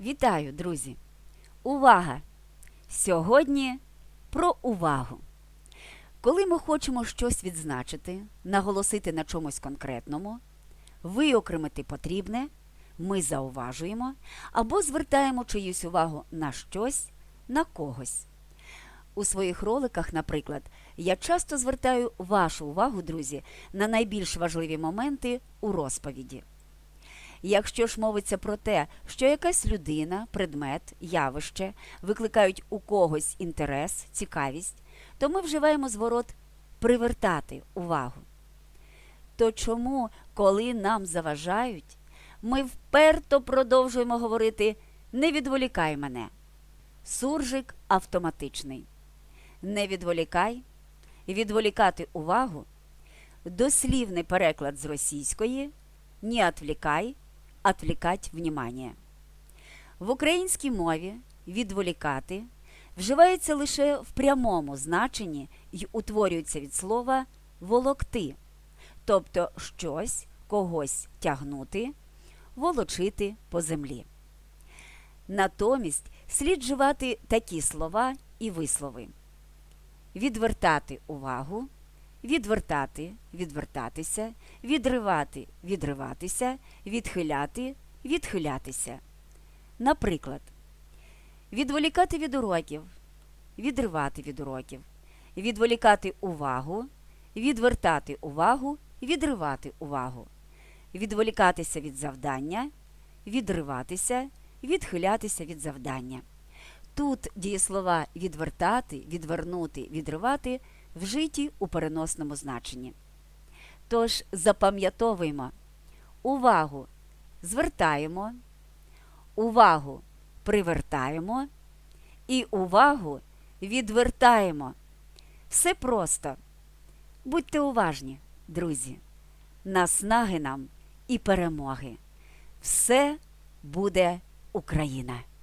Вітаю, друзі! Увага! Сьогодні про увагу. Коли ми хочемо щось відзначити, наголосити на чомусь конкретному, виокремити потрібне, ми зауважуємо або звертаємо чиюсь увагу на щось, на когось. У своїх роликах, наприклад, я часто звертаю вашу увагу, друзі, на найбільш важливі моменти у розповіді. Якщо ж мовиться про те, що якась людина, предмет, явище викликають у когось інтерес, цікавість, то ми вживаємо зворот привертати увагу. То чому, коли нам заважають, ми вперто продовжуємо говорити не відволікай мене. Суржик автоматичний. Не відволікай, відволікати увагу, дослівний переклад з російської не отвлекай, отвлекать внимание. В українській мові відволікати вживається лише в прямому значенні і утворюється від слова волокти, тобто щось, когось тягнути, волочити по землі. Натомість слід вживати такі слова і вислови: відвертати увагу, відвертати, відвертатися, відривати, відриватися, відхиляти, відхилятися. Наприклад, відволікати від уроків, відривати від уроків, відволікати увагу, відвертати увагу, відривати увагу, відволікатися від завдання, відриватися, відхилятися від завдання. Тут дієслова відвертати, відвернути, відривати вжиті у переносному значенні. Тож запам'ятовуємо увагу звертаємо, увагу привертаємо і увагу відвертаємо. Все просто. Будьте уважні, друзі. Наснаги нам і перемоги. Все буде Україна!